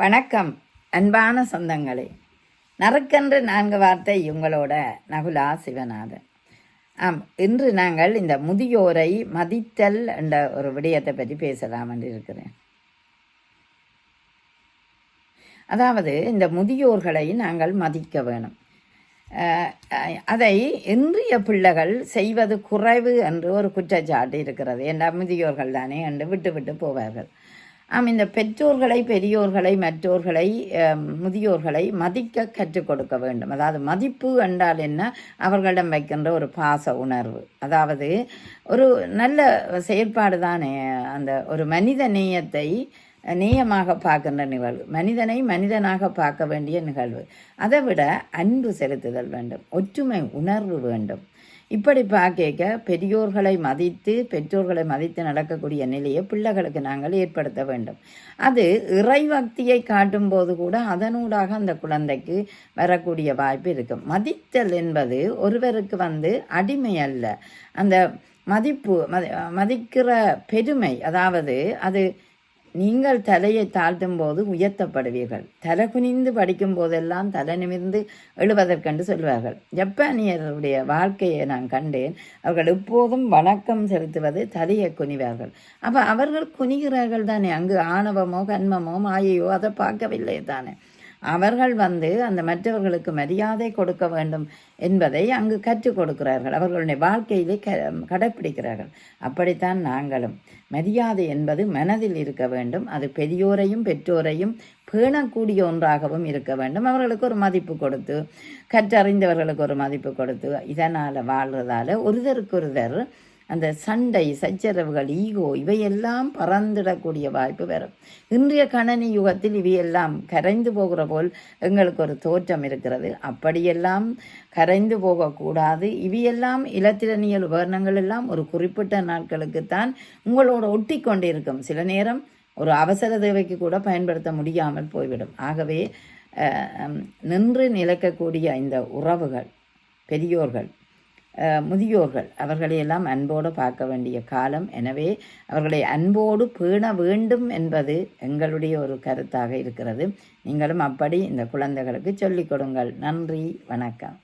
வணக்கம். அன்பான சொந்தங்களே நறுக்கென்று நான்கு வார்த்தை உங்களோட நகுலா சிவநாதன். ஆம் இன்று நாங்கள் இந்த முதியோரை மதித்தல் என்ற ஒரு விடயத்தை பற்றி பேசலாம் என்று இருக்கிறேன். அதாவது இந்த முதியோர்களை நாங்கள் மதிக்க வேணும். அதை இன்றைய பிள்ளைகள் செய்வது குறைவு என்று ஒரு குற்றச்சாட்டு இருக்கிறது. என்ற முதியோர்கள் தானே என்று விட்டு விட்டு போவார்கள். ஆம் இந்த பெற்றோர்களை பெரியோர்களை மற்றோர்களை முதியோர்களை மதிக்க கற்றுக் கொடுக்க வேண்டும். அதாவது மதிப்பு என்றால் என்ன? அவர்களிடம் வைக்கின்ற ஒரு பாச உணர்வு. அதாவது ஒரு நல்ல செயற்பாடு தானே. அந்த ஒரு மனித நேயத்தை நேயமாக பார்க்கின்ற நிகழ்வு. மனிதனை மனிதனாக பார்க்க வேண்டிய நிகழ்வு. அதை விட அன்பு செலுத்துதல் வேண்டும். ஒற்றுமை உணர்வு வேண்டும். இப்படி பார்க்க பெரியோர்களை மதித்து பெற்றோர்களை மதித்து நடக்கக்கூடிய நிலையை பிள்ளைகளுக்கு நாங்கள் ஏற்படுத்த வேண்டும். அது இறைபக்தியை காட்டும் போது கூட அதனூடாக அந்த குழந்தைக்கு வரக்கூடிய வாய்ப்பு இருக்கும். மதித்தல் என்பது ஒருவருக்கு வந்து அடிமை அல்ல. அந்த மதிப்பு மதிக்கிற பெருமை அதாவது அது நீங்கள் தலையை தாழ்த்தும் போது உயர்த்தப்படுவீர்கள். தலை குனிந்து படிக்கும் போதெல்லாம் தலை நிமிர்ந்து எழுவதற்கென்று சொல்வார்கள். ஜப்பானியருடைய வாழ்க்கையை நான் கண்டேன். அவர்கள் எப்போதும் வணக்கம் செலுத்துவது தலையை குனிவார்கள். அப்போ அவர்கள் குனிகிறார்கள் தானே? அங்கு ஆணவமோ கண்மமோ மாயையோ அதை பார்க்கவில்லை தானே? அவர்கள் வந்து அந்த மற்றவர்களுக்கு மரியாதை கொடுக்க வேண்டும் என்பதை அங்கு கற்றுக் கொடுக்கிறார்கள். அவர்களுடைய வாழ்க்கையிலே க கடைப்பிடிக்கிறார்கள். அப்படித்தான் நாங்களும். மரியாதை என்பது மனதில் இருக்க வேண்டும். அது பெரியோரையும் பெற்றோரையும் பேணக்கூடிய ஒன்றாகவும் இருக்க வேண்டும். அவர்களுக்கு ஒரு மதிப்பு கொடுத்து கற்றறிந்தவர்களுக்கு ஒரு மதிப்பு கொடுத்து இதனால் வாழ்றதால ஒருதருக்கொருதர் அந்த சண்டை சச்சரவுகள் ஈகோ இவையெல்லாம் பறந்துடக்கூடிய வாய்ப்பு வரும். இன்றைய கணனி யுகத்தில் இவையெல்லாம் கரைந்து போகிற போல் எங்களுக்கு ஒரு தோற்றம் இருக்கிறது. அப்படியெல்லாம் கரைந்து போகக்கூடாது. இவையெல்லாம் இலத்திரனியல் உபகரணங்கள் எல்லாம் ஒரு குறிப்பிட்ட நாட்களுக்குத்தான் உங்களோட ஒட்டி கொண்டிருக்கும். சில நேரம் ஒரு அவசர தேவைக்கு கூட பயன்படுத்த முடியாமல் போய்விடும். ஆகவே நின்று நிலைக்கக்கூடிய இந்த உறவுகள் பெரியோர்கள் முதியோர்கள் அவர்களையெல்லாம் அன்போடு பார்க்க வேண்டிய காலம். எனவே அவர்களை அன்போடு பேண வேண்டும் என்பது எங்களுடைய ஒரு கருத்தாக இருக்கிறது. நீங்களும் அப்படி இந்த குழந்தைகளுக்கு சொல்லிக் கொடுங்கள். நன்றி வணக்கம்.